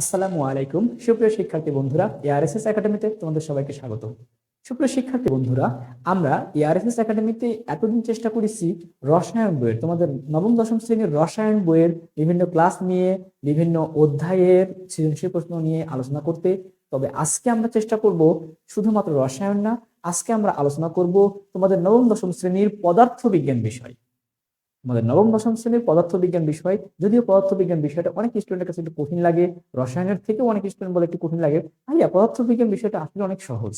আসসালামু আলাইকুম। সুপ্রিয় শিক্ষার্থী বন্ধুরা এআরএসএস একাডেমিতে তোমাদের সবাইকে স্বাগত। সুপ্রিয় শিক্ষার্থী বন্ধুরা, আমরা এআরএসএস একাডেমিতে এতদিন চেষ্টা করেছি রসায়ন বইয়ের, তোমাদের নবম, দশম শ্রেণির রসায়ন বইয়ের বিভিন্ন ক্লাস নিয়ে, বিভিন্ন অধ্যায়ের সৃজনশীল প্রশ্ন নিয়ে আলোচনা করতে। তবে আজকে আমরা চেষ্টা করব শুধুমাত্র রসায়ন না, আজকে আমরা আলোচনা করব তোমাদের নবম, দশম শ্রেণির পদার্থবিজ্ঞান বিষয়। আমাদের নবম, দশম শ্রেণির পদার্থবিজ্ঞান বিষয়, যদিও পদার্থবিজ্ঞান বিষয়টা অনেক স্টুডেন্টের কাছে একটু কঠিন লাগে, রসায়নের থেকেও অনেক স্টুডেন্ট বলে একটু কঠিন লাগে। ভাইয়া, পদার্থবিজ্ঞান বিষয়টা আসলে অনেক সহজ।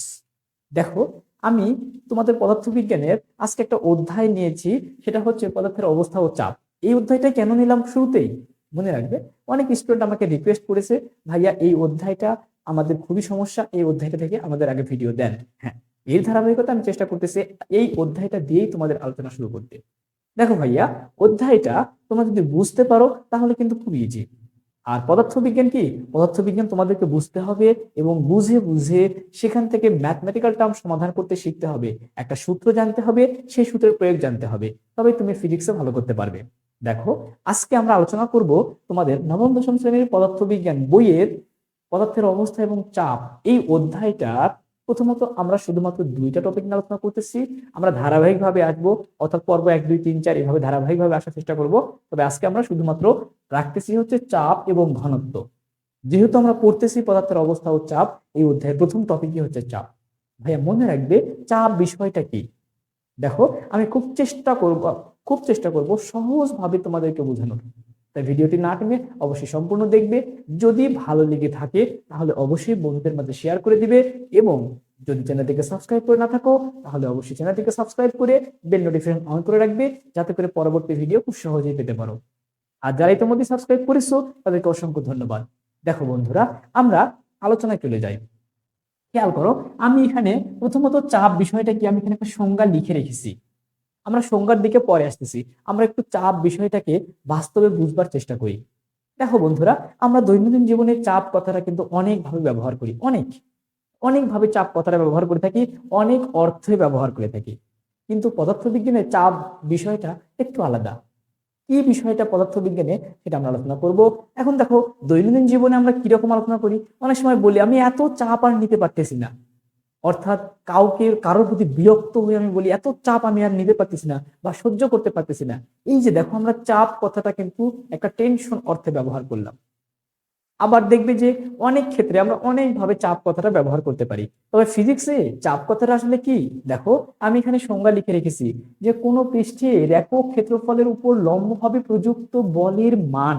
দেখো, আমি তোমাদের পদার্থবিজ্ঞানের আজকে একটা অধ্যায় নিয়েছি, সেটা হচ্ছে পদার্থের অবস্থা ও চাপ। এই অধ্যায়টা কেন নিলাম শুরুতেই? মনে রাখবে, অনেক স্টুডেন্ট আমাকে রিকোয়েস্ট করেছে, ভাইয়া, এই অধ্যায়টা আমাদের খুবই সমস্যা, এই অধ্যায়টা থেকে আমাদের আগে ভিডিও দেন। হ্যাঁ এর ধারাবাহিকতা আমি চেষ্টা করতেছি, এই অধ্যায়টা দিয়েই তোমাদের আলোচনা শুরু করতে। দেখো ভাইয়া, অধ্যায়টা তোমরা যদি বুঝতে পারো, তাহলে কিন্তু খুব ইজি আর পদার্থবিজ্ঞান কি? পদার্থবিজ্ঞান তোমাদেরকে বুঝতে হবে এবং বুঝে বুঝে সেখান থেকে ম্যাথমেটিক্যাল টার্ম সমাধান করতে শিখতে হবে। একটা সূত্র জানতে হবে, সেই সূত্রের প্রয়োগ জানতে হবে। তবে তুমি ফিজিক্সে ভালো করতে পারবে। দেখো, আজকে আমরা আলোচনা করব তোমাদের নবম, দশম শ্রেণির পদার্থবিজ্ঞান বইয়ের পদার্থের অবস্থা এবং চাপ। এই অধ্যায়টার প্রথমত আমরা শুধুমাত্র দুইটা টপিক নিয়ে আলোচনা করতেছি, আমরা ধারাবাহিকভাবে আসব, অর্থাৎ পর্ব এক, দুই, তিন, চার, এভাবে ধারাবাহিকভাবে আসার চেষ্টা করব। তবে আজকে আমরা শুধুমাত্র রাখতেছি হচ্ছে চাপ এবং ঘনত্ব। যেহেতু আমরা পড়তেছি পদার্থের অবস্থা ও চাপ, এই অধ্যায়ের প্রথম টপিকই হচ্ছে চাপ। ভাইয়া, মনে রাখবে চাপ বিষয়টা কি? দেখো, আমি খুব চেষ্টা করব, খুব চেষ্টা করব সহজভাবে তোমাদেরকে বোঝানোর। তাই ভিডিওটি না টেনে অবশ্যই সম্পূর্ণ দেখবে। যদি ভালো লেগে থাকে, তাহলে অবশ্যই বন্ধুদের মাঝে শেয়ার করে দিবে এবং যদি চ্যানেলটিকে সাবস্ক্রাইব করে না থাকো, তাহলে অবশ্যই চ্যানেলটিকে সাবস্ক্রাইব করে বেল নোটিফিকেশন অন করে রাখবে, যাতে করে পরবর্তী ভিডিও খুব সহজেই পেতে পারো। আর যারা ইতিমধ্যে সাবস্ক্রাইব করেছ, তাদেরকে অসংখ্য ধন্যবাদ। দেখো বন্ধুরা, আমরা আলোচনায় চলে যাই। খেয়াল করো, আমি এখানে প্রথমত চাপ বিষয়টা কি? আমি এখানে একটা সংজ্ঞা লিখে রেখেছি। আমরা সংজ্ঞার দিকে পরে আসতেছি। আমরা একটু চাপ বিষয়টাকে বাস্তবে বুঝবার চেষ্টা করি। দেখো বন্ধুরা, আমরা দৈনন্দিন জীবনে চাপ কথাটা কিন্তু অনেকভাবে ব্যবহার করি। অনেক। অনেকভাবে চাপ কথাটা ব্যবহার করে থাকি, অনেক অর্থে ব্যবহার করে থাকি। কিন্তু পদার্থবিজ্ঞানে চাপ বিষয়টা একটু আলাদা। কি বিষয়টা পদার্থবিজ্ঞানে সেটা আমরা আলোচনা করব। এখন দেখো, দৈনন্দিন জীবনে আমরা কীরকম আলোচনা করি? অনেক সময় বলি, আমি এত চাপ আর নিতে পারতেছি না। অর্থাৎ কাউকে, কারোর প্রতি বিরক্ত হয়ে আমি বলি, এত চাপ আমি আর নিতে পারতেছি না বা সহ্য করতে পারতেছি না। এই যে দেখো আমরা চাপ কথাটা কিন্তু একটা টেনশন অর্থে ব্যবহার করলাম। আবার দেখবে যে অনেক ক্ষেত্রে আমরা অনেকভাবে চাপ কথাটা ব্যবহার করতে পারি। তবে ফিজিক্সে চাপ কথাটা আসলে কি? দেখো, আমি এখানে সংজ্ঞা লিখে রেখেছি যে কোনো পৃষ্ঠের একক ক্ষেত্রফলের উপর লম্বভাবে প্রযুক্ত বলের মান।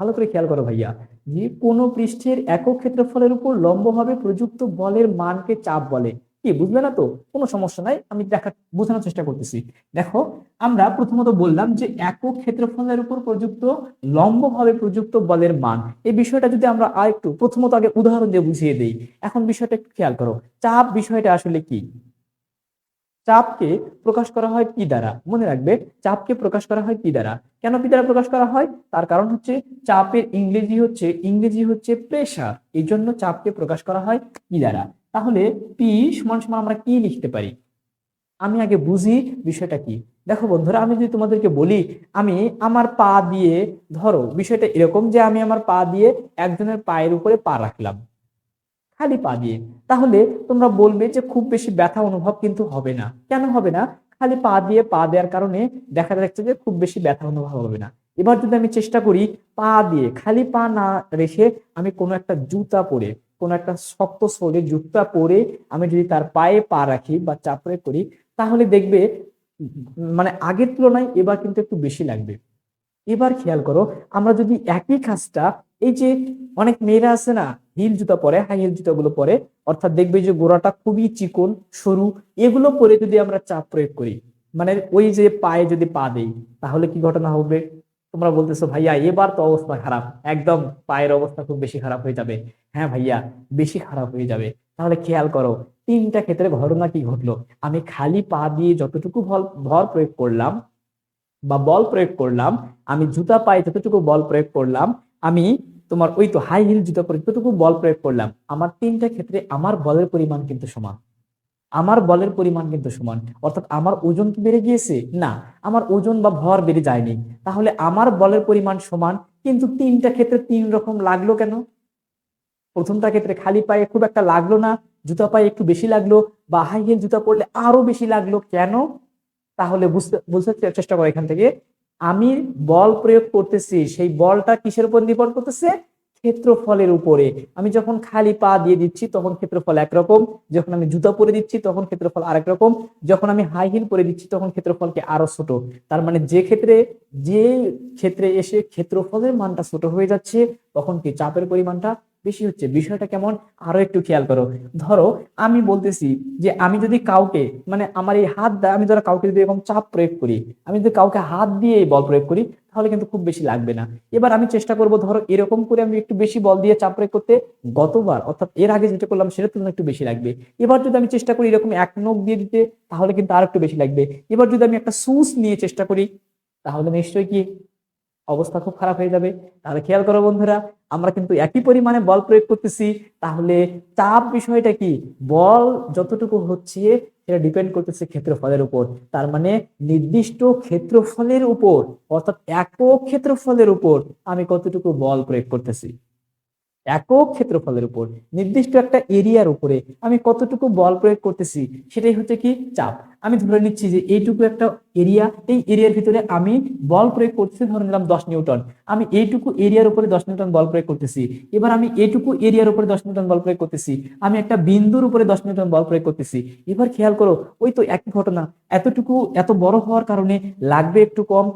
ভালো করে খেয়াল করো ভাইয়া। যে কোনো পৃষ্ঠের একক ক্ষেত্রফলের উপর লম্বভাবে প্রযুক্ত বলের মানকে চাপ বলে। কি বুঝবে না তো? কোনো সমস্যা নাই, আমি দেখা, বোঝানোর চেষ্টা করতেছি। দেখো, আমরা প্রথমত বললাম যে একক ক্ষেত্রফলের উপর প্রযুক্ত, লম্বভাবে প্রযুক্ত বলের মান। এই বিষয়টা যদি আমরা আর একটু প্রথমত আগে উদাহরণ দিয়ে বুঝিয়ে দেই। এখন বিষয়টা একটু খেয়াল করো। চাপ বিষয়টা আসলে কি? চাপকে প্রকাশ করা হয় কি দ্বারা। মনে রাখবে, চাপকে প্রকাশ করা হয় কি দ্বারা। কেন কি দ্বারা প্রকাশ করা হয়? তার কারণ হচ্ছে চাপের ইংরেজি হচ্ছে ইংরেজি হচ্ছে প্রেশার এই জন্য চাপকে প্রকাশ করা হয় কি দ্বারা। তাহলে পি সমান সমান আমরা কি লিখতে পারি? আমি আগে বুঝি বিষয়টা কি। দেখো বন্ধুরা, আমি যদি তোমাদেরকে বলি, আমি আমার পা দিয়ে, ধরো বিষয়টা এরকম যে আমি আমার পা দিয়ে একজনের পায়ের উপরে পা রাখলাম। খালি পা দিয়ে তাহলে তোমরা বলবে যে খুব বেশি ব্যথা অনুভব কিন্তু হবে না। কেন হবে না? খালি পা দিয়ে পা দেওয়ার কারণে দেখা যাচ্ছে যে খুব বেশি ব্যথা অনুভব হবে না। এবার যদি আমি চেষ্টা করি পা দিয়ে, খালি পা না রেখে আমি কোনো একটা জুতা পরে, কোনো একটা শক্ত সোলের জুতা পরে আমি যদি তার পায়ে পা রাখি বা চাপড়ে করি, তাহলে দেখবে মানে আগের তুলনায় এবার কিন্তু একটু বেশি লাগবে। এবার খেয়াল করো, আমরা যদি একই কাজটা, এই যে অনেক মেয়েরা আছে না হিল জুতা পরে হাই হিল জুতাগুলো পরে, অর্থাৎ দেখবে যে গোড়াটা খুবই চিকন, সরু, এগুলো পরে যদি আমরা চাপ প্রয়োগ করি মানে ওই যে পায়ে যদি পা দেই, তাহলে কি ঘটনা হবে? তোমরা বলতেছো, ভাইয়া, এবার তো অবস্থা খারাপ, একদম পায়ের অবস্থা খুব বেশি খারাপ হয়ে যাবে। হ্যাঁ ভাইয়া, বেশি খারাপ হয়ে যাবে। তাহলে খেয়াল করো, তিনটা ক্ষেত্রে ঘটনা কি ঘটলো? আমি খালি পা দিয়ে যতটুকু ভর প্রয়োগ করলাম বা বল প্রয়োগ করলাম, আমি জুতা পায়ে যতটুকু বল প্রয়োগ করলাম, আমি তোমার ওই তো হাই হিল জুতা পরে যতটুকু বল প্রয়োগ করলাম, আমার তিনটা ক্ষেত্রে আমার বলের পরিমাণ কিন্তু সমান। আমার বলের পরিমাণ কিন্তু সমান। অর্থাৎ আমার ওজন কি বেড়ে গিয়েছে? না, আমার ওজন বা ভর বেড়ে যায়নি। তাহলে আমার বলের পরিমাণ সমান, কিন্তু তিনটা ক্ষেত্রে তিন রকম লাগল কেন? প্রথমটা ক্ষেত্রে খালি পায়ে খুব একটা লাগল না, জুতা পায়ে একটু বেশি লাগল, বা হাই হিল জুতা পরলে আরও বেশি লাগল। কেন? তাহলে বুঝতে বুঝতে চেষ্টা করো এখান থেকে। আমি বল প্রয়োগ করতেছি, সেই বলটা কিসের উপর নির্ভর করতেছে? ক্ষেত্রফলের উপরে। আমি যখন খালি পা দিয়ে দিচ্ছি, তখন ক্ষেত্রফল একরকম। যখন আমি জুতা পরে দিচ্ছি, তখন ক্ষেত্রফল আরেক রকম। যখন আমি হাই হিল পরে দিচ্ছি, তখন ক্ষেত্রফলকে আরও ছোট। তার মানে যে ক্ষেত্রে যে ক্ষেত্রে এসে ক্ষেত্রফলের মানটা ছোট হয়ে যাচ্ছে, তখন কি চাপের পরিমাণটা বেশি হচ্ছে। বিষয়টা কেমন? আরও একটু খেয়াল করো। ধরো, আমি বলতেছি যে আমি যদি কাউকে মানে আমার এই হাত দ্বারা আমি ধরো কাউকে যদি এরকম চাপ প্রয়োগ করি, আমি যদি কাউকে হাত দিয়ে এই বল প্রয়োগ করি, তাহলে কিন্তু খুব বেশি লাগবে না। এবার আমি চেষ্টা করব ধরো এরকম করে আমি একটু বেশি বল দিয়ে চাপ প্রয়োগ করতে। গতবার, অর্থাৎ এর আগে যেটা করলাম, সেটা তুলনায় একটু বেশি লাগবে। এবার যদি আমি চেষ্টা করি এরকম এক নখ দিয়ে দিতে, তাহলে কিন্তু আর একটু বেশি লাগবে। এবার যদি আমি একটা সুস নিয়ে চেষ্টা করি, তাহলে নিশ্চয়ই কি অবস্থা খুব খারাপ হয়ে যাবে। তাহলে খেয়াল করো বন্ধুরা, আমরা কিন্তু একই পরিমাণে বল প্রয়োগ করতেছি। তাহলে চাপ বিষয়টা কি? বল যতটুকু হচ্ছে সেটা ডিপেন্ড করতেছে ক্ষেত্রফলের উপর। তার মানে নির্দিষ্ট ক্ষেত্রফলের উপর, অর্থাৎ একক ক্ষেত্রফলের উপর আমি কতটুকু বল প্রয়োগ করতেছি? একক ক্ষেত্রফলের উপর নির্দিষ্ট একটা এরিয়ার উপরে আমি কতটুকু বল প্রয়োগ করতেছি, সেটাই হচ্ছে কি চাপ। আমি ধরে নিচ্ছি যে এইটুকু একটা এরিয়া, এই এরিয়ার ভিতরে আমি বল প্রয়োগ করতেছি, ধরে নিলাম দশ নিউটন। আমি এইটুকু এরিয়ার উপরে দশ নিউটন বল প্রয়োগ করতেছি, এবার আমি এইটুকু এরিয়ার উপরে দশ নিউটন বল প্রয়োগ করতেছি, আমি একটা বিন্দুর উপরে দশ নিউটন বল প্রয়োগ করতেছি। এবার খেয়াল করো, ওই তো একই ঘটনা, এতটুকু এত বড় হওয়ার কারণে লাগবে একটু কম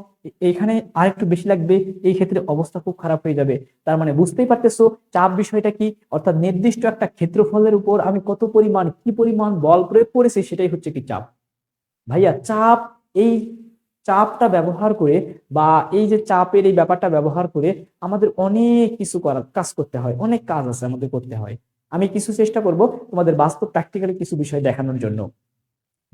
এখানে আর একটু বেশি লাগবে, এই ক্ষেত্রে অবস্থা খুব খারাপ হয়ে যাবে। তার মানে বুঝতেই পারতেছো, চাপ বিষয়টা কি? অর্থাৎ নির্দিষ্ট একটা ক্ষেত্রফলের উপর আমি কত পরিমাণ, কি পরিমাণ বল প্রয়োগ করেছি সেটাই হচ্ছে কি চাপ। ভাইয়া, চাপ এই চাপটা ব্যবহার করে বা এই যে চাপের এই ব্যাপারটা ব্যবহার করে আমাদের অনেক কিছু করার, কাজ করতে হয়, অনেক কাজ আছে আমাদের করতে হয়। আমি কিছু চেষ্টা করব তোমাদের বাস্তব প্র্যাকটিক্যালি কিছু বিষয় দেখানোর জন্য।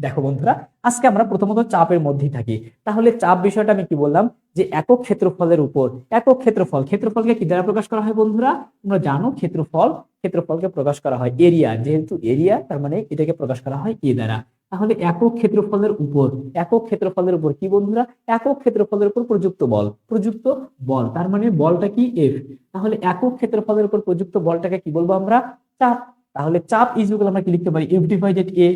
দেখো বন্ধুরা, আজকে আমরা প্রথমত চাপের মধ্যেই থাকি। তাহলে চাপ বিষয়টা আমি কি বললাম? যে একক ক্ষেত্রফলের উপর। একক ক্ষেত্রফল, ক্ষেত্রফলকে কি দ্বারা প্রকাশ করা হয় বন্ধুরা? তোমরা জানো ক্ষেত্রফল, ক্ষেত্রফলকে প্রকাশ করা হয় এরিয়া। যেহেতু এরিয়া, তার মানে এটাকে প্রকাশ করা হয় এ দ্বারা। তাহলে একক ক্ষেত্রফলের উপর, একক ক্ষেত্রফলের উপর কি বন্ধুরা? একক ক্ষেত্রফলের উপর প্রযুক্ত বল প্রযুক্ত বল। তার মানে বলটা কি? এফ তাহলে একক ক্ষেত্রফলের উপর প্রযুক্ত বলটাকে কি বলব আমরা? চাপ। তাহলে চাপ ইজুকাল আমরা কি লিখতে পারি? এফ ডিভাইডেড এ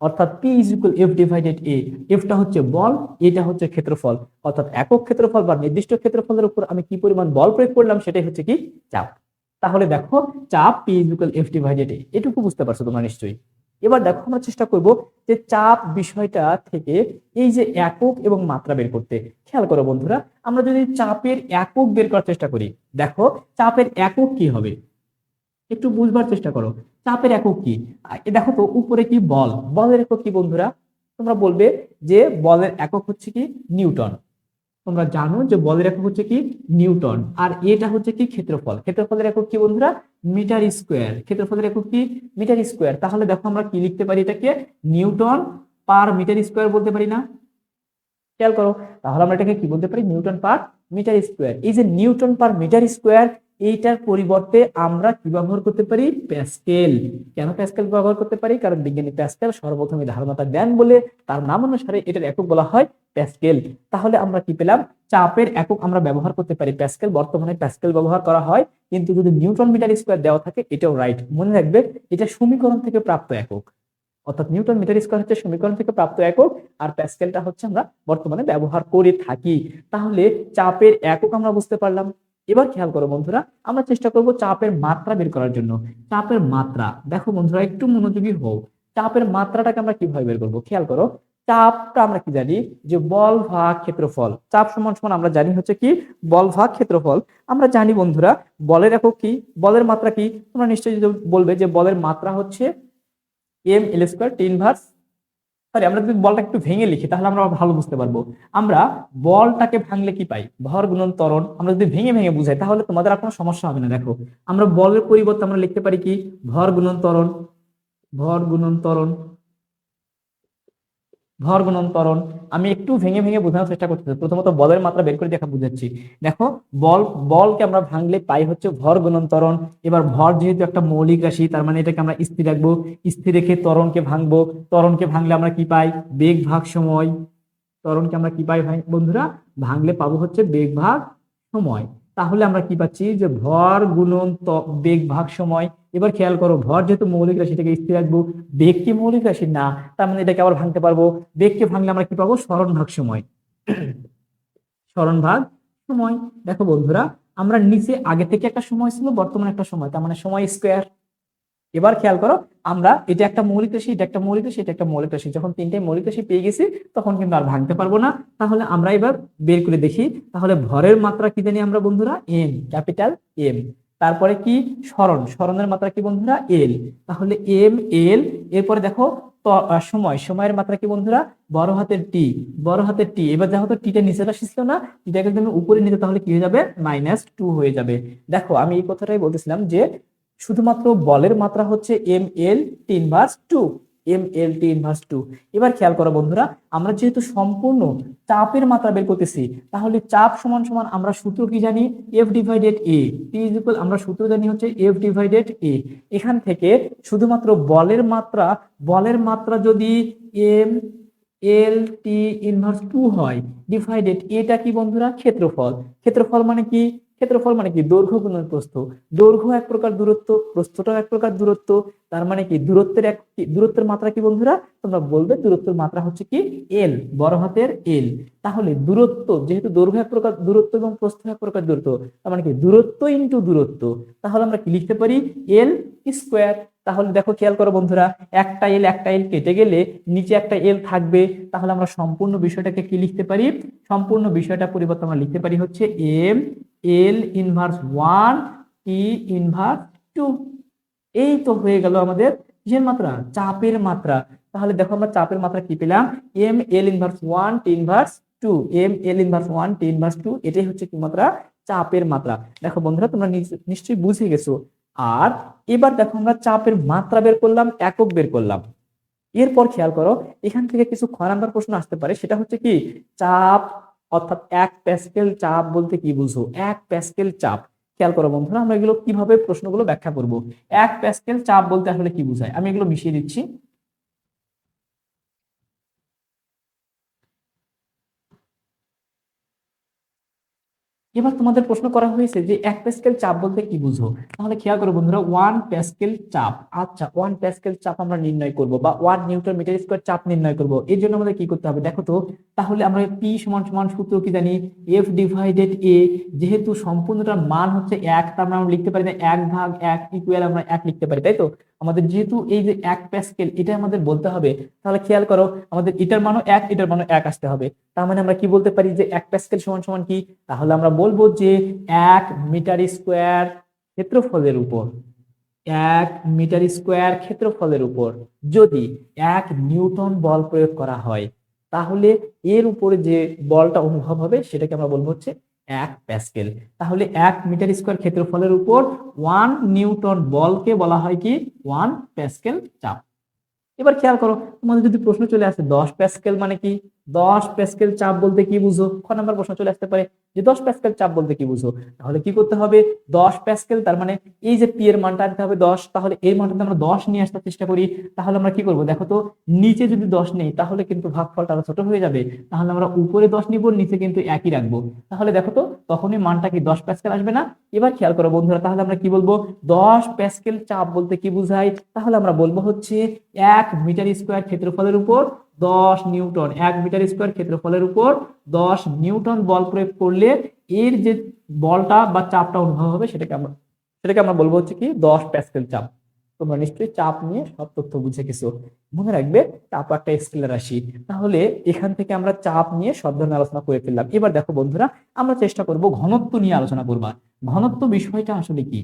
অর্থাৎ P is equal F divided A এফটা হচ্ছে বল এটা হচ্ছে ক্ষেত্রফল। অর্থাৎ একক ক্ষেত্রফল বা নির্দিষ্ট ক্ষেত্রফলের উপর আমি কি পরিমাণ বল প্রয়োগ করলাম, সেটাই হচ্ছে কি চাপ। তাহলে দেখো, চাপ P is equal F divided A এটুকু বুঝতে পারছ তোমরা নিশ্চয়ই। এবার দেখো, আমরা চেষ্টা করব যে চাপ বিষয়টা থেকে এই যে একক এবং মাত্রা বের করতে। খেয়াল করো বন্ধুরা, আমরা যদি চাপের একক বের করার চেষ্টা করি, দেখো, চাপের একক কি হবে? একটু বুঝবার চেষ্টা করো। চাপের একক কি? দেখো তো, উপরে কি বল? বলের একক কি বন্ধুরা? তোমরা বলবে যে বলের একক হচ্ছে কি নিউটন। তোমরা জানো যে বলের একক হচ্ছে কি নিউটন। আর এটা হচ্ছে কি ক্ষেত্রফল। ক্ষেত্রফলের একক কি বন্ধুরা? Metre square. ক্ষেত্রফলের একক কি? Metre square. তাহলে দেখো আমরা কি লিখতে পারি এটাকে? নিউটন পার মিটার স্কোয়ার বলতে পারি না? খেয়াল করো। তাহলে আমরা এটাকে কি বলতে পারি? Newton per metre square. এই যে নিউটন পার মিটার স্কোয়ার এইটার পরিবর্তে আমরা কি ব্যবহার করতে পারি? প্যাসকেল। কেন প্যাসকেল ব্যবহার করতে পারি? কারণ বিজ্ঞানী প্যাসকেল সর্বপ্রথম ধারণাটা দেন বলে তার নাম অনুসারে এটার একক বলা হয় প্যাসকেল। তাহলে আমরা কি পেলাম? চাপের একক আমরা ব্যবহার করতে পারি প্যাসকেল। বর্তমানে প্যাসকেল ব্যবহার করা হয়। কিন্তু যদি নিউটন মিটার স্কোয়ার দেওয়া থাকে, এটাও রাইট মনে রাখবে, এটা সমীকরণ থেকে প্রাপ্ত একক। অর্থাৎ নিউটন মিটার স্কোয়ার হচ্ছে সমীকরণ থেকে প্রাপ্ত একক, আর প্যাসকেলটা হচ্ছে আমরা বর্তমানে ব্যবহার করে থাকি। তাহলে চাপের একক আমরা বুঝতে পারলাম। এবার খেয়াল করো বন্ধুরা, আমরা চেষ্টা করব চাপের মাত্রা বের করার জন্য। চাপের মাত্রা, দেখো বন্ধুরা, একটু মনোযোগী হও। চাপের মাত্রাটাকে আমরা কীভাবে বের করব? খেয়াল করো, চাপটা আমরা কি জানি? যে বল ভাগ ক্ষেত্রফল। চাপ সমান সমান আমরা জানি হচ্ছে কি? বল ভাগ ক্ষেত্রফল। আমরা জানি বন্ধুরা, বলের একক কি? বলের মাত্রা কি? তোমরা নিশ্চয়ই বলবে যে বলের মাত্রা হচ্ছে M L square T inverse sorry আমরা যদি বলটা একটু ভেঙে লিখি, তাহলে আমরা ভালো বুঝতে পারব। আমরা বলটাকে ভাঙলে কি পাই? ভর গুণন ত্বরণ। আমরা যদি ভেঙে ভেঙে বুঝাই, তাহলে তোমাদের আর কোনো সমস্যা হবে না, দেখো। আমরা বলের পরিবর্তে আমরা লিখতে পারি কি? ভর গুণন ত্বরণ। ভর গুণন ত্বরণ। ভর গুণন ত্বরণ। আমি একটু ভেঙে ভেঙে বোঝানোর চেষ্টা করতেছি প্রথমত বলের মাত্রা বের করে দেখা বুঝাচ্ছি। দেখো, বল, বলকে আমরা ভাঙলে পাই হচ্ছে ভর গুণন ত্বরণ। এবার ভর যেহেতু একটা মৌলিক রাশি, তার মানে এটাকে আমরা স্থির রাখব। স্থির রেখে ত্বরণকে ভাঙবো। ত্বরণকে ভাঙলে আমরা কি পাই? বেগ ভাগ সময়। ত্বরণকে আমরা কি পাই ভাই? বন্ধুরা, ভাঙলে পাবো হচ্ছে বেগ ভাগ সময়। তাহলে আমরা কি পাচ্ছি? যে ভর গুণন বেগ ভাগ সময়। এবার খেয়াল করো, ভর যেহেতু মৌলিক রাশি এটাকে স্থির রাখব, বেগ কি মৌলিক রাশি? না, তার মানে এটাকে আবার ভাঙতে পারব। বেগকে ভাঙলে আমরা কি পাবো? স্মরণ ভাগ সময়। স্মরণ ভাগ সময়। দেখো বন্ধুরা, আমরা নিচে আগে থেকে একটা সময় ছিল, বর্তমানে একটা সময়, তার মানে সময় স্কোয়ার এবার খেয়াল করো, আমরা এটা একটা মৌলিক রাশি, এটা একটা মৌলিক রাশি, এটা একটা মৌলিক রাশি। যখন তিনটে মৌলিক রাশি পেয়ে গেছি, তখন কিন্তু আর ভাঙতে পারব না। তাহলে আমরা এবার বের করে দেখি, তাহলে ভরের মাত্রা কি জানি আমরা বন্ধুরা? এম ক্যাপিটাল এম তারপরে কি? স্মরণ। স্মরণের মাত্রা কি বন্ধুরা? এল তাহলে এম এল এরপরে দেখো সময়। সময়ের মাত্রা কি বন্ধুরা? বড় হাতের টি বড় হাতের টি এবার দেখো তো টিটা নিচে রাশি না। টিটাকে যদি আমি উপরে নিতে, তাহলে কি হয়ে যাবে? মাইনাস টু হয়ে যাবে। দেখো, আমি এই কথাটাই বলতেছিলাম যে, শুধুমাত্র বলের মাত্রা হচ্ছে M L inverse two M L T inverse two এবার খেয়াল করো বন্ধুরা, আমরা যেহেতু সম্পূর্ণ চাপের মাত্রা বের করতেছি, তাহলে চাপ সমান সমান আমরা সূত্র কি জানি? F divided A T equal আমরা সূত্র জানি হচ্ছে এফ ডিভাইডেড এ এখান থেকে শুধুমাত্র বলের মাত্রা বলের মাত্রা যদি M L T inverse two হয় ডিভাইডেড এটা কি বন্ধুরা? ক্ষেত্রফল। ক্ষেত্রফল মানে কি? ক্ষেত্রফল মানে কি? দৈর্ঘ্য গুণন প্রস্থ। দৈর্ঘ্য এক প্রকার দূরত্ব, প্রস্থটাও এক প্রকার দূরত্ব। তার মানে কি? দূরত্বের এক দূরত্বের মাত্রা কি বন্ধুরা? তোমরা বলবে দূরত্বের মাত্রা হচ্ছে কি? এল বড় হাতের এল তাহলে দূরত্ব, যেহেতু দৈর্ঘ্য এক প্রকার দূরত্ব এবং প্রস্থ এক প্রকার দূরত্ব, তার মানে কি? দূরত্ব ইন্টু দূরত্ব। তাহলে আমরা কি লিখতে পারি? এল স্কোয়ার তাহলে দেখো, খেয়াল করো বন্ধুরা, একটা এল একটা এল কেটে গেলে নিচে একটা এল থাকবে। তাহলে আমরা সম্পূর্ণ বিষয়টাকে কি লিখতে পারি? সম্পূর্ণ বিষয়টা পরিবর্তন আমরা লিখতে পারি হচ্ছে M L inverse one T inverse two এই তো হয়ে গেল আমাদের কিসের মাত্রা? চাপের মাত্রা। তাহলে দেখো আমরা চাপের মাত্রা কি পেলাম? M L inverse one T inverse two M L inverse one T inverse two এটাই হচ্ছে কি মাত্রা? চাপের মাত্রা। দেখো বন্ধুরা, তোমরা নিশ্চ- নিশ্চয়ই বুঝে গেছো। আর এবার দেখো আমরা চাপের মাত্রা বের করলাম, একক বের করলাম। এরপর খেয়াল করো, এখান থেকে কিছু খ প্রশ্ন আসতে পারে। সেটা হচ্ছে কি? চাপ অর্থাৎ এক প্যাসকেল চাপ বলতে কি বুঝো এক প্যাসকেল চাপ। খেয়াল করো বন্ধুরা, আমরা এগুলো কীভাবে প্রশ্নগুলো ব্যাখ্যা করব? এক প্যাসকেল চাপ বলতে আসলে কি বুঝায়? আমি এগুলো মিশিয়ে দিচ্ছি। এবার তোমাদের প্রশ্ন করা হয়েছে যে এক প্যাসকেল চাপ বলতে কি বুঝো? তাহলে খেয়াল করো বন্ধুরা ওয়ান প্যাসকেল চাপ আচ্ছা ওয়ান প্যাসকেল চাপ আমরা নির্ণয় করব বা ওয়ান নিউটন মিটার স্কোয়ার চাপ নির্ণয় করব। এর জন্য আমাদের কি করতে হবে? দেখো তো, তাহলে আমরা পি সমান সমান সূত্র কি জানি? এফ ডিভাইডেড এ যেহেতু সম্পূর্ণটার মান হচ্ছে এক, তার মানে আমরা লিখতে পারি না এক ভাগ এক ইকুয়াল আমরা এক লিখতে পারি, তাই তো? আমাদের যেহেতু এই যে এক প্যাসকেল এটা আমাদের বলতে হবে, তাহলে খেয়াল করো, আমাদের এটার মানও এক, এটার মানও এক আসতে হবে। তার মানে আমরা কি বলতে পারি যে এক প্যাসকেল সমান সমান কি? তাহলে আমরা বলব যে এক মিটার স্কোয়ার ক্ষেত্রফলের উপর, এক মিটার স্কোয়ার ক্ষেত্রফলের উপর যদি এক নিউটন বল প্রয়োগ করা হয়, তাহলে এর উপরে যে বলটা অনুভব হবে সেটাকে আমরা বলব হচ্ছে এক প্যাসকেল। তাহলে এক মিটার স্কোয়ার ক্ষেত্রফলের উপর ওয়ান নিউটন বলকে বলা হয় কি? ওয়ান প্যাসকেল চাপ। এবার খেয়াল করো, তোমাদের যদি প্রশ্ন চলে আসে, দশ প্যাসকেল মানে কি? দশ প্যাসকেল চাপ বলতে কি বুঝো? খ নাম্বার প্রশ্ন চলে আসতে পারে যে দশ প্যাসকেল চাপ বলতে কি বুঝো? তাহলে কি করতে হবে? দশ প্যাসকেল, তার মানে এই যে পি এর মানটা আনতে হবে দশ, তাহলে এই মানটাতে আমরা দশ নিয়ে আসতে চেষ্টা করি, তাহলে আমরা কি করব? দেখো তো, নিচে যদি দশ নেই, তাহলে কিন্তু ভাগফলটা আরও ছোট হয়ে যাবে। তাহলে আমরা উপরে দশ নিব, নিচে কিন্তু একই রাখব। তাহলে দেখো তো, তখনই মানটা কি দশ প্যাসকেল আসবে না? এবার খেয়াল করো বন্ধুরা, তাহলে আমরা কি বলব? দশ প্যাসকেল চাপ বলতে কি বুঝায়? তাহলে আমরা বলব হচ্ছে এক মিটার স্কোয়ার ক্ষেত্রফলের উপর দশ নিউটন। এক মিটার স্কোয়ার ক্ষেত্রফলের উপর দশ নিউটন বল প্রয়োগ করলে এর যে বলটা বা চাপটা অনুভব হবে সেটাকে আমরা সেটাকে আমরা বলব হচ্ছে কি দশ প্যাসকেল চাপ। তোমরা নিশ্চয়ই চাপ নিয়ে সব তথ্য বুঝে গেছো। মনে রাখবে চাপ একটা স্কেলার রাশি। তাহলে এখান থেকে আমরা চাপ নিয়ে সব ধরনের আলোচনা করে ফেললাম। এবার দেখো বন্ধুরা, আমরা চেষ্টা করব ঘনত্ব নিয়ে আলোচনা করবার ঘনত্ব বিষয়টা আসলে কি?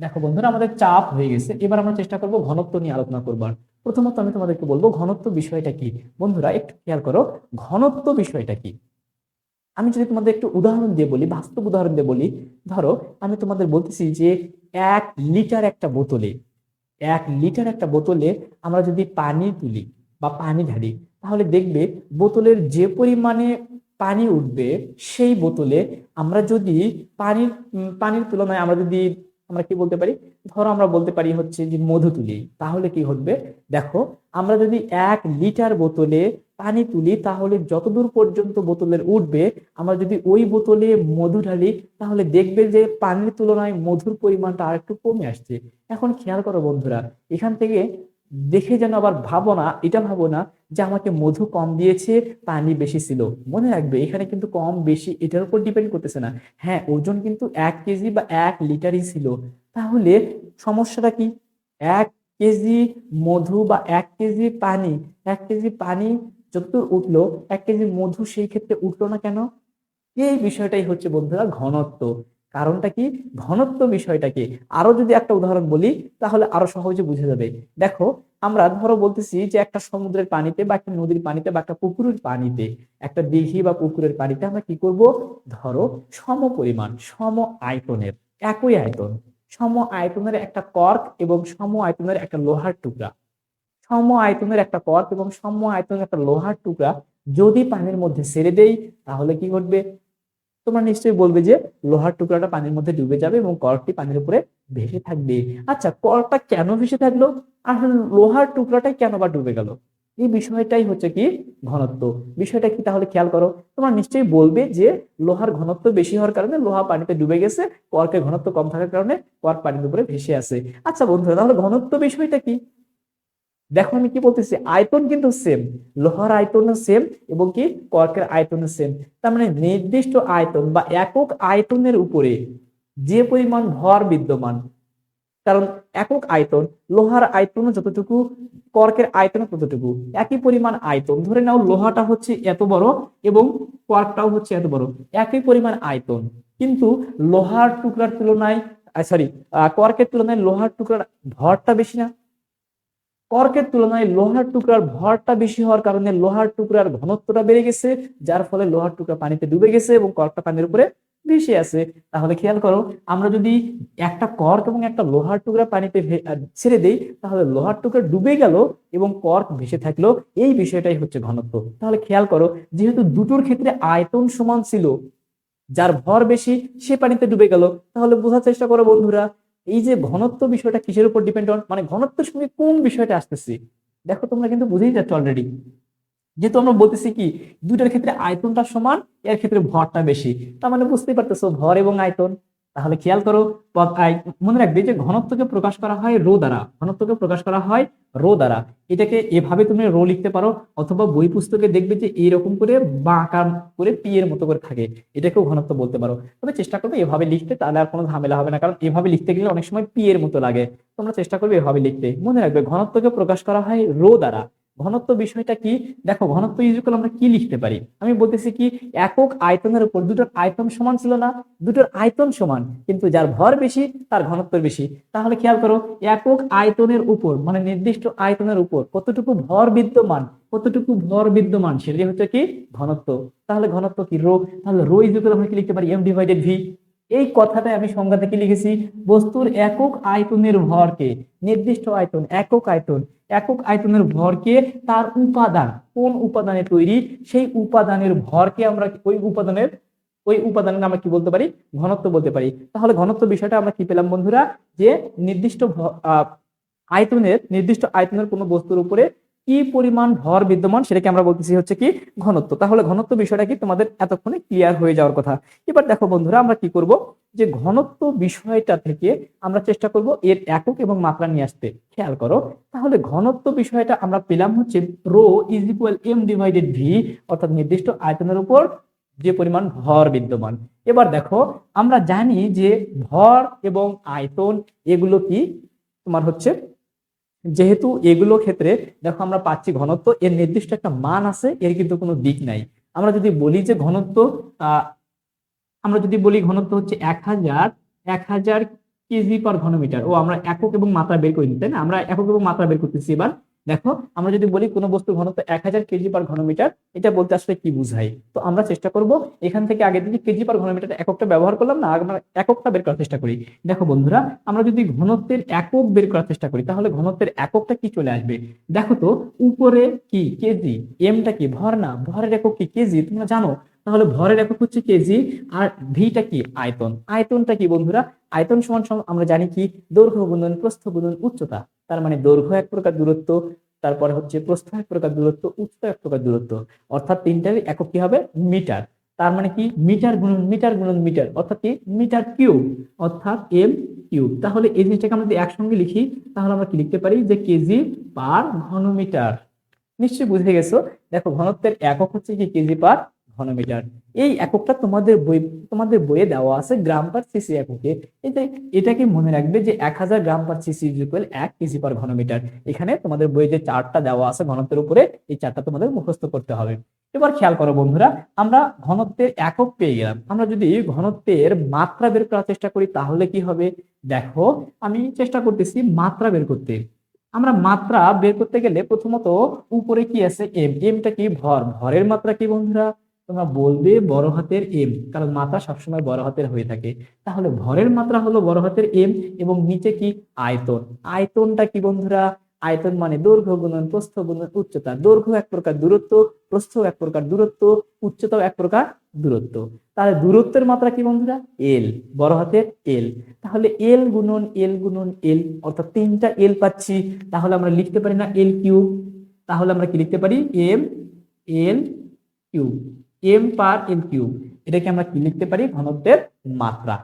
দেখো বন্ধুরা, আমাদের চাপ হয়ে গেছে। এবার আমরা চেষ্টা করব ঘনত্ব নিয়ে আলোচনা করবার। প্রথমত আমি তোমাদেরকে বলব ঘনত্ব বিষয়টা কি? বন্ধুরা, একটু খেয়াল করো, ঘনত্ব বিষয়টা কি? আমি যদি তোমাদের একটু উদাহরণ দিয়ে বলি, বাস্তব উদাহরণ দিয়ে বলি, ধরো আমি তোমাদের বলতেছি যে এক লিটার একটা বোতলে, এক লিটার একটা বোতলে আমরা যদি পানি তুলি বা পানি ঢালি, তাহলে দেখবে বোতলের যে পরিমাণে পানি উঠবে, সেই বোতলে আমরা যদি পানির পানির তুলনায় আমরা যদি আমরা কি বলতে পারি? ধরো আমরা বলতে পারি হচ্ছে যে মধু তুলি, তাহলে কি হবে দেখো, আমরা যদি এক লিটার বোতলে পানি তুলি, তাহলে যতদূর পর্যন্ত বোতলের উঠবে, আমরা যদি ওই বোতলে মধু ঢালি, তাহলে দেখবে যে পানির তুলনায় মধুর পরিমাণটা আর একটু কমে আসছে। এখন খেয়াল করো বন্ধুরা, এখান থেকে দেখে যেন আবার ভাবো না, এটা ভাবো না যে আমাকে মধু কম দিয়েছে, পানি বেশি ছিল। মনে রাখবে, এখানে কিন্তু কম, বেশি, এটার উপর ডিপেন্ড করতেছে না। হ্যাঁ ওজন কিন্তু এক কেজি বা এক লিটারই ছিল। তাহলে সমস্যাটা কি? এক কেজি মধু বা এক কেজি পানি, এক কেজি পানি যতদূর উঠল, এক কেজি মধু সেই ক্ষেত্রে উঠল না কেন? এই বিষয়টাই হচ্ছে বন্ধুরা ঘনত্ব। কারণটা কি? ঘনত্ব বিষয়টা কি? আরও যদি একটা উদাহরণ বলি, তাহলে আরও সহজে বুঝে যাবে। দেখো, আমরা ধরো বলতেছি যে একটা সমুদ্রের পানিতে বা একটা নদীর পানিতে বা একটা পুকুরের পানিতে, একটা দিঘি বা পুকুরের পানিতে আমরা কি করব? ধরো সম পরিমাণ, সম আয়তনের, একই আয়তন, সম আয়তনের একটা কর্ক এবং সম আয়তনের একটা লোহার টুকরা। সম আয়তনের একটা কর্ক এবং সম আয়তনের একটা লোহার টুকরা যদি পানির মধ্যে ছেড়ে দেই, তাহলে কি ঘটবে? তোমরা নিশ্চয়ই বলবে যে লোহার টুকরাটা পানির মধ্যে ডুবে যাবে এবং কর্কটি পানির উপরে ভেসে থাকবে। আচ্ছা কর্কটা কেন ভেসে থাকল? আর লোহার টুকরাটাই কেন বা ডুবে গেল? এই বিষয়টাই হচ্ছে কি ঘনত্ব। বিষয়টা কি তাহলে খেয়াল করো। তোমরা নিশ্চয়ই বলবে যে লোহার ঘনত্ব বেশি হওয়ার কারণে লোহা পানিতে ডুবে গেছে কর্কের ঘনত্ব কম থাকার কারণে কর্ক পানির উপরে ভেসে আছে আচ্ছা বন্ধুরা, তাহলে ঘনত্ব বিষয়টা কি? দেখো আমি কি বলতেছি, আয়তন কিন্তু সেম লোহার আয়তনও সেম এবং কি কর্কের আয়তনও সেম তার মানে নির্দিষ্ট আয়তন বা একক আয়তনের উপরে যে পরিমাণ ভর বিদ্যমান, কারণ একক আয়তন, লোহার আয়তন যতটুকু, কর্কের আয়তন ততটুকু। একই পরিমাণ আয়তন, ধরে নাও লোহাটা হচ্ছে এত বড় এবং কর্কটাও হচ্ছে এত বড়, একই পরিমাণ আয়তন। কিন্তু লোহার টুকরার তুলনায় সরি কর্কের তুলনায় লোহার টুকরার ভরটা বেশি না। কর্কের তুলনায় লোহার টুকরার ভরটা বেশি হওয়ার কারণে লোহার টুকরার ঘনত্বটা বেড়ে গেছে, যার ফলে লোহার টুকরা পানিতে ডুবে গেছে এবং কর্কটা পানির উপরে ভেসে আছে। তাহলে খেয়াল করো, আমরা যদি একটা কর্ক এবং একটা লোহার টুকরা পানিতে ছেড়ে দেই, তাহলে লোহার টুকরা ডুবে গেল এবং কর্ক ভেসে থাকল। এই বিষয়টাই হচ্ছে ঘনত্ব। তাহলে খেয়াল করো, যেহেতু দুটোর ক্ষেত্রে আয়তন সমান ছিল, যার ভর বেশি সে পানিতে ডুবে গেল, তাহলে বোঝার চেষ্টা করো বন্ধুরা এই যে ঘনত্ব বিষয়টা কিসের উপর ডিপেন্ড অন মানে ঘনত্বের সঙ্গে কোন বিষয়টা আসতেছে? দেখো, তোমরা কিন্তু বুঝেই যাচ্ছ অলরেডি যেহেতু আমরা বলতেছি কি, দুইটার ক্ষেত্রে আয়তনটা সমান, এর ক্ষেত্রে ভরটা বেশি। তার মানে বুঝতেই পারতেছো, ভর এবং আয়তন। তাহলে খেয়াল করো প- আই- মনে রাখবে যে ঘনত্বকে প্রকাশ করা হয় রো দ্বারা। ঘনত্বকে প্রকাশ করা হয় রো দ্বারা। এটাকে এভাবে তুমি রো লিখতে পারো, অথবা বই পুস্তকে দেখবে যে এইরকম করে বাঁকা করে পি এর মতো করে থাকে। এটাকেও ঘনত্ব বলতে পারো। তবে চেষ্টা করবে এভাবে লিখতে, তাহলে আর কোনো ঝামেলা হবে না। কারণ এভাবে লিখতে গেলে অনেক সময় পি এর মতো লাগে। তোমরা চেষ্টা করবে এভাবে লিখতে। মনে রাখবে ঘনত্বকে প্রকাশ করা হয় রো দ্বারা। ঘনত্ব বিষয়টা কি? দেখো, ঘনত্ব ইউজুকাল আমরা কি লিখতে পারি? আমি বলতেছি কি, একক আয়তনের উপর দুটোর আয়তন সমান ছিল না, দুটোর আয়তন সমান, কিন্তু যার ভর বেশি, তার ঘনত্ব বেশি। তাহলে খেয়াল করো, একক আয়তনের উপর মানে নির্দিষ্ট আয়তনের উপর কতটুকু ভর বিদ্যমান, কতটুকু ভর বিদ্যমান সেটাই হচ্ছে কি? ঘনত্ব। তাহলে ঘনত্ব কি? রো। তাহলে রো ইজুকাল আমরা কি লিখতে পারি? এম ডিভাইডেড ভি এই কথাটাই আমি সংজ্ঞা থেকে লিখেছি? বস্তুর একক আয়তনের ভরকে, নির্দিষ্ট আয়তন, একক আয়তন একক আয়তনের ভরকে তার উপাদান, কোন উপাদানে তৈরি? সেই উপাদানের ভরকে আমরা ওই উপাদানের ওই উপাদানের আমরা কি বলতে পারি? ঘনত্ব বলতে পারি। তাহলে ঘনত্ব বিষয়টা আমরা কি পেলাম বন্ধুরা? যে নির্দিষ্ট আয়তনের নির্দিষ্ট আয়তনের কোনো বস্তুর উপরে কি পরিমাণ ভর বিদ্যমান সেটাকে আমরা বলতেছি হচ্ছে কি ঘনত্ব। তাহলে ঘনত্ব বিষয়টা কি তোমাদের এতক্ষণে ক্লিয়ার হয়ে যাওয়ার কথা। এবার দেখো বন্ধুরা, আমরা কি করব? যে ঘনত্ব বিষয়টা থেকে আমরা চেষ্টা করব এর একক এবং মাত্রা নিয়ে আসতে। খেয়াল করো, তাহলে ঘনত্ব বিষয়টা আমরা পেলাম হচ্ছে rho is equal M divided V অর্থাৎ নির্দিষ্ট আয়তনের উপর যে পরিমাণ ভর বিদ্যমান। এবার দেখো, আমরা জানি যে ভর এবং আয়তন এগুলো কি? তোমার হচ্ছে যেহেতু এগুলো ক্ষেত্রে দেখো আমরা পাচ্ছি ঘনত্ব, এর নির্দিষ্ট একটা মান আছে, এর কিন্তু কোনো দিক নাই। আমরা যদি বলি যে ঘনত্ব আমরা যদি বলি ঘনত্ব হচ্ছে এক হাজার এক হাজার কেজি পার ঘনমিটার। ও, আমরা একক এবং মাত্রা বের করি তাই না? আমরা একক এবং মাত্রা বের করতেছি এবার। দেখো, আমরা যদি বলি কোনো বস্তুর ঘনত্ব এক হাজার কেজি পার ঘনমিটার, এটা বলতে আসলে কি বুঝাই? তো আমরা চেষ্টা করব, এখান থেকে আগে দিকে কেজি পার ঘনমিটার এককটা ব্যবহার করলাম, না আমরা এককটা বের করার চেষ্টা করি। দেখো বন্ধুরা, আমরা যদি ঘনত্বের একক বের করার চেষ্টা করি, তাহলে ঘনত্বের এককটা কি চলে আসবে? দেখো তো, উপরে কি, কেজি? এমটা কি? ভর না, ভরের একক কি? কেজি? তোমরা জানো তাহলে ভরের একক হচ্ছে কেজি আর ভিটা কি? আয়তন। আয়তনটা কি বন্ধুরা? আয়তন সমান সমান আমরা জানি কি? দৈর্ঘ্য গুণন, প্রস্থ গুণন, উচ্চতা। তার মানে দৈর্ঘ্য এক প্রকার দূরত্ব, তারপরে হচ্ছে প্রস্থ এক প্রকার দূরত্ব, উচ্চতা এক প্রকার দূরত্ব। অর্থাৎ তিনটারই একক কি হবে? মিটার। তার মানে কি? মিটার গুণন মিটার গুণন, মিটার। অর্থাৎ কি? Metre cube. অর্থাৎ এম কিউব। তাহলে এই জিনিসটাকে আমরা যদি একসঙ্গে লিখি, তাহলে আমরা কি লিখতে পারি? যে কেজি পার ঘনমিটার। নিশ্চয়ই বুঝে গেছো? দেখো, ঘনত্বের একক হচ্ছে কি? কেজি পার ঘনমিটার। এই এককটা তোমাদের বই, তোমাদের বইয়ে দেওয়া আছে গ্রাম পার সিসি এককে। যে এটাকে মনে রাখবে যে এক হাজার গ্রাম পার সিসি ইকুয়াল এক কেজি পার ঘনমিটার। এখানে তোমাদের বইয়ে যে চারটা দেওয়া আছে ঘনত্বের উপরে, এই চারটা তোমাদের মুখস্থ করতে হবে। এবার খেয়াল করো বন্ধুরা, আমরা ঘনত্বের একক পেয়ে গেলাম। আমরা যদি ঘনত্বের মাত্রা বের করার চেষ্টা করি, তাহলে কি হবে? দেখো, আমি চেষ্টা করতেছি মাত্রা বের করতে। আমরা মাত্রা বের করতে গেলে প্রথমত উপরে কি আছে? এম এমটা কি ভর? ভরের মাত্রা কি বন্ধুরা? তোমরা বলবে বড় হাতের এম কারণ মাত্রা সবসময় বড় হাতের হয়ে থাকে। তাহলে ভরের মাত্রা হলো বড় হাতের এম এবং নিচে কি? আয়তন। আয়তনটা কি বন্ধুরা? আয়তন মানে দৈর্ঘ্য গুণন, প্রস্থ গুণন, উচ্চতা। দৈর্ঘ্য এক প্রকার দূরত্ব, প্রস্থ এক প্রকার দূরত্ব, উচ্চতাও এক প্রকার দূরত্ব। তাহলে দূরত্বের মাত্রা কি বন্ধুরা? এল বড় হাতের এল তাহলে এল গুণন এল গুণন এল অর্থাৎ তিনটা এল পাচ্ছি। তাহলে আমরা লিখতে পারি না এল কিউব তাহলে আমরা কি লিখতে পারি? M L cube M per M cube. এটাকে আমরা কি লিখতে পারি? ঘনত্বের মাত্রা।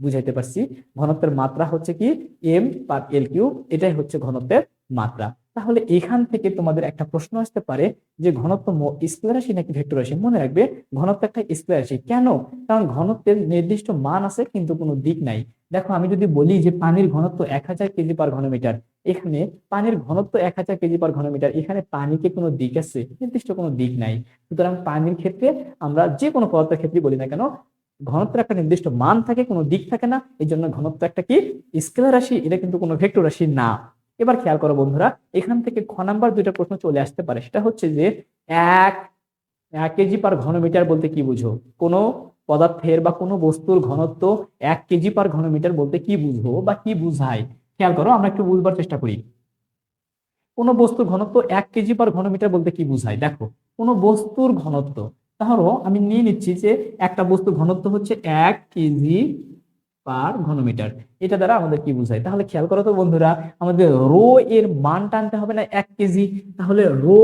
বুঝাইতে পারছি? ঘনত্বের মাত্রা হচ্ছে কি? M per L cube. এটাই হচ্ছে ঘনত্বের মাত্রা। তাহলে এখান থেকে তোমাদের একটা প্রশ্ন আসতে পারে যে ঘনত্ব স্কোয়ার রাশি নাকি ভেক্টর রাশি? মনে রাখবে ঘনত্ব একটা স্কোয়ার রাশি। কেন? কারণ ঘনত্বের নির্দিষ্ট মান আছে কিন্তু কোনো দিক নাই। দেখো, আমি যদি বলি যে পানির ঘনত্ব এক হাজার কেজি পার ঘনমিটার, এখানে পানির ঘনত্ব এক হাজার কেজি পার ঘনমিটার, এখানে পানিকে কোনো দিক আছে, নির্দিষ্ট কোনো দিক নাই। সুতরাং পানির ক্ষেত্রে আমরা যে কোনো পদার্থের ক্ষেত্রে বলি না কেন, ঘনত্বের একটা নির্দিষ্ট মান থাকে, কোনো দিক থাকে না এই জন্য ঘনত্ব একটা কি? স্কেলার রাশি, এটা কিন্তু কোনো ভেক্টর রাশি না। এবার খেয়াল করো বন্ধুরা, এখান থেকে খ নাম্বার দুইটা প্রশ্ন চলে আসতে পারে। সেটা হচ্ছে যে এক এক কেজি পার ঘনমিটার বলতে কি বুঝো? কোনো পদার্থের বা কোনো বস্তুর ঘনত্ব এক কেজি পার ঘনমিটার বলতে কি বুঝো বা কি বুঝায়? খেয়াল করো, আমরা একটু বুঝবার চেষ্টা করি। কোনো বস্তুর ঘনত্ব এক কেজি পার ঘনমিটার বলতে কি বুঝায়? দেখো, কোনো বস্তুর ঘনত্ব তাহলে আমি নিয়ে নিচ্ছি যে একটা বস্তুর ঘনত্ব হচ্ছে এক কেজি পার ঘনমিটার। এটা দ্বারা আমাদের কি বুঝায়? তাহলে খেয়াল করো তো বন্ধুরা, আমাদের রো এর মান টানতে হবে না এক কেজি। তাহলে রো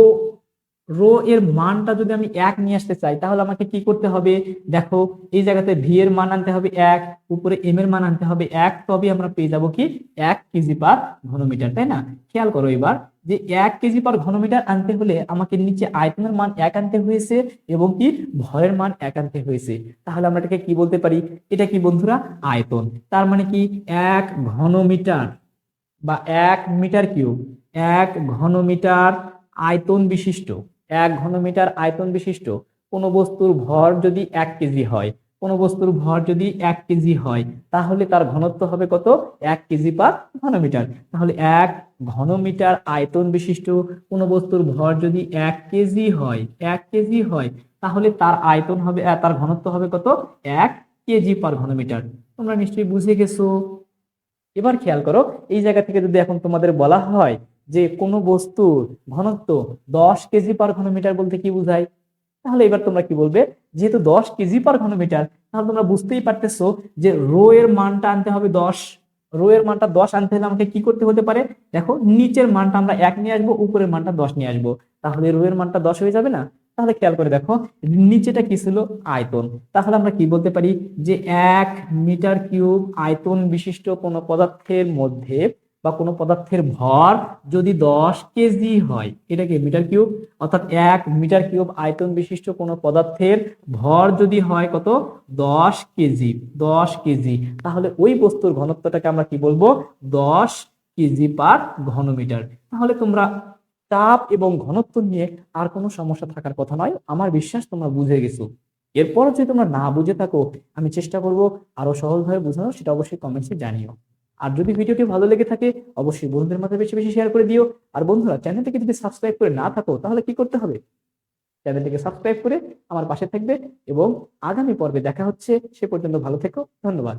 রো এর মানটা যদি আমি এক নিয়ে আসতে চাই, তাহলে আমাকে কি করতে হবে? দেখো, এই জায়গাতে ভি এর মান আনতে হবে এক, উপরে এম এর মান আনতে হবে এক তবে আমরা পেয়ে যাব কি? এক কেজি পার ঘনমিটার, তাই না? খেয়াল করো এবার যে এক কেজি পার ঘনমিটার আনতে হলে আমাকে নিচে আয়তনের মান এক আনতে হয়েছে এবং কি? ভরের মান এক আনতে হয়েছে। তাহলে আমরা এটাকে কি বলতে পারি? এটা কি বন্ধুরা? আয়তন। তার মানে কি? এক ঘনমিটার বা এক মিটার কিউব, এক ঘনমিটার আয়তন বিশিষ্ট। এক ঘনমিটার আয়তন বিশিষ্ট, কোনো বস্তুর ভর যদি এক কেজি হয়, কোনো বস্তুর ভর যদি এক কেজি হয়, তাহলে তার ঘনত্ব হবে কত? এক কেজি পার ঘনমিটার। তাহলে এক ঘনমিটার আয়তন বিশিষ্ট, কোনো বস্তুর ভর যদি এক কেজি হয়, এক কেজি হয়, তাহলে তার আয়তন হবে তার ঘনত্ব হবে কত? এক কেজি পার ঘনমিটার। তোমরা নিশ্চয়ই বুঝে গেছো। এবার খেয়াল করো, এই জায়গা থেকে যদি এখন তোমাদের বলা হয় যে কোনো বস্তুর ঘনত্ব দশ কেজি পার ঘনমিটার বলতে কি বোঝায়? তাহলে এবার তোমরা কি বলবে? যেহেতু দশ কেজি পার ঘনমিটার, তাহলে তোমরা বুঝতেই পারতেছো যে রো এর মানটা আনতে হবে দশ। রো এর মানটা দশ আনতে হলে আমাকে কি করতে হতে পারে? দেখো, নিচের মানটা আমরা এক নিয়ে আসব, উপরের মানটা দশ নিয়ে আসব। তাহলে রো এর মানটা দশ হয়ে যাবে না? তাহলে খেয়াল করে দেখো, নিচেটা কি ছিল? আয়তন। তাহলে আমরা কি বলতে পারি? যে এক মিটার কিউব আয়তন বিশিষ্ট কোনো পদার্থের মধ্যে বা কোনো পদার্থের ভর যদি দশ কেজি হয় এটা কি মিটার কিউব অর্থাৎ এক মিটার কিউব আয়তন বিশিষ্ট কোনো পদার্থের ভর যদি হয় কত? দশ কেজি দশ কেজি তাহলে ওই বস্তুর ঘনত্বটাকে আমরা কি বলব? দশ কেজি পার ঘনমিটার। তাহলে তোমরা চাপ এবং ঘনত্ব নিয়ে আর কোনো সমস্যা থাকার কথা নয়। আমার বিশ্বাস তোমরা বুঝে গেছো। এরপর যদি তোমরা না বুঝে থাকো, আমি চেষ্টা করব আরও সহজভাবে বোঝানো সেটা অবশ্যই কমেন্টসে জানিও। আর যদি ভিডিওটি ভালো লেগে থাকে, অবশ্যই বন্ধুদের মাঝে বেশি বেশি শেয়ার করে দিও। আর বন্ধুরা, চ্যানেলটিকে যদি সাবস্ক্রাইব করে না থাকো, তাহলে কি করতে হবে? চ্যানেলটিকে সাবস্ক্রাইব করে আমার পাশে থাকবে এবং আগামী পর্বে দেখা হচ্ছে, সে পর্যন্ত ভালো থেকো, ধন্যবাদ।